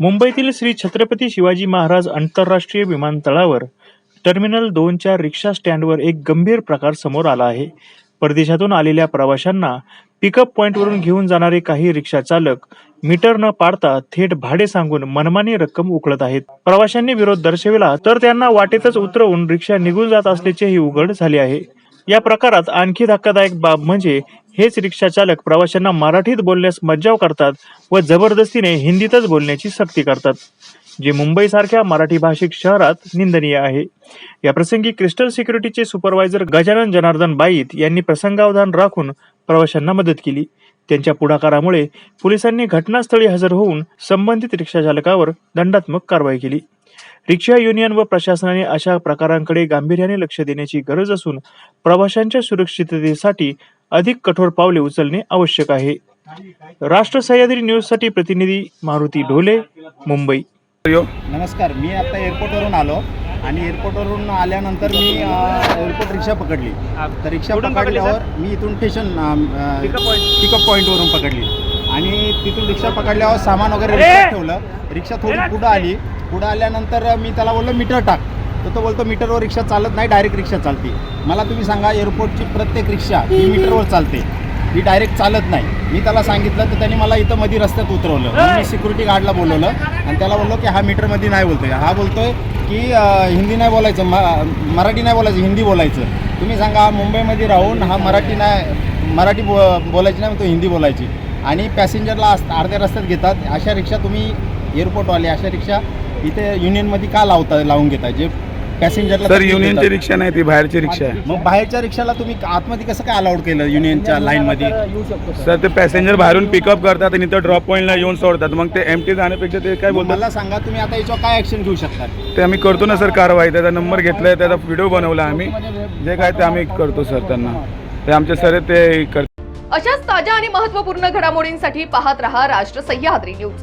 मुंबईतील श्री छत्रपती शिवाजी महाराज आंतरराष्ट्रीय विमानतळावर टर्मिनल दोनच्या रिक्षा स्टँडवर एक गंभीर प्रकार समोर आला आहे. परदेशातून आलेल्या प्रवाशांना पिकअप पॉइंटवरून घेऊन जाणारे काही रिक्षा चालक मीटर न पाडता थेट भाडे सांगून मनमानी रक्कम उकळत आहेत. प्रवाशांनी विरोध दर्शविला तर त्यांना वाटेतच उतरवून रिक्षा निघून जात असल्याचेही उघड झाले आहे. या प्रकारात आणखी धक्कादायक बाब म्हणजे हेच रिक्षा चालक प्रवाशांना मराठीत बोलण्यास मज्जाव करतात व जबरदस्तीने हिंदीतच बोलण्याची सक्ती करतात जे मुंबईसारख्या मराठी भाषिक शहरात निंदनीय आहे. या प्रसंगी क्रिस्टल सिक्युरिटीचे सुपरवायझर गजानन जनार्दन बाईत यांनी प्रसंगावधान राखून प्रवाशांना मदत केली. त्यांच्या पुढाकारामुळे पोलिसांनी घटनास्थळी हजर होऊन संबंधित रिक्षा चालकावर दंडात्मक कारवाई केली. रिक्षा युनियन व प्रशासनाने अशा प्रकारांकडे गांभीर्याने लक्ष देण्याची गरज असून प्रवाशांच्या सुरक्षिततेसाठी अधिक कठोर पावले उचलणे आवश्यक आहे. राष्ट्र सह्याद्री न्यूजसाठी प्रतिनिधी मारुती ढोले मुंबई. नमस्कार मी आता एअरपोर्टवरून आलो आणि एअरपोर्टवरून आल्यानंतर मी एअरपोर्ट रिक्षा पकडली. तर रिक्षा पकडल्यावर मी इथून स्टेशन पिकअप पॉईंटवरून पकडली. आणि तिथून रिक्षा पकडल्यावर सामान वगैरे ठेवलं. रिक्षा थोडी पुढं आली. पुढं आल्यानंतर मी त्याला बोललो मीटर टाक. तर तो बोलतो मीटरवर रिक्षा चालत नाही डायरेक्ट रिक्षा चालते. मला तुम्ही सांगा एअरपोर्टची प्रत्येक रिक्षा ही मीटरवर चालते. ही डायरेक्ट चालत नाही. मी त्याला सांगितलं तर त्यांनी मला इथं मध्ये रस्त्यात उतरवलं. मी सिक्युरिटी गार्डला बोलवलं. आणि त्याला बोललो की हा मीटरमध्ये नाही बोलतोय. हा बोलतोय की हिंदी नाही बोलायचं मराठी नाही बोलायचं हिंदी बोलायचं. तुम्ही सांगा मुंबईमध्ये राहून हा मराठी नाही मराठी बो बोलायची नाही तो हिंदी बोलायची. आणि पॅसेंजरला अर्ध्या रस्त्यात घेतात. अशा रिक्षा तुम्ही एअरपोर्टवाले अशा रिक्षा इथे युनियनमध्ये का लावता लावून घेता जे पॅसेंजरला सर युनियनची? रिक्षा नाही ती बाहेरची रिक्षा आहे. मग बाहेरच्या रिक्षाला तुम्ही आतमध्ये कसं काय अलाउड केलं युनियनच्या लाईनमध्ये सर. ते पॅसेंजर बाहेरून पिकअप करतात आणि इथं ड्रॉप पॉईंटला येऊन सोडतात. मग ते एम टी जाण्यापेक्षा ते काय बोलतात? मला सांगा तुम्ही आता याच्यावर काय ऍक्शन घेऊ शकता ते आम्ही करतो ना सर कारवाई. त्याचा नंबर घेतलाय त्याचा व्हिडिओ बनवला आम्ही. जे काय ते आम्ही करतो सर त्यांना. ते आमचे सर ते करतात. अशाच ताज्या आणि महत्त्वपूर्ण घडामोडींसाठी पाहत रहा राष्ट्र सह्याद्री न्यूज.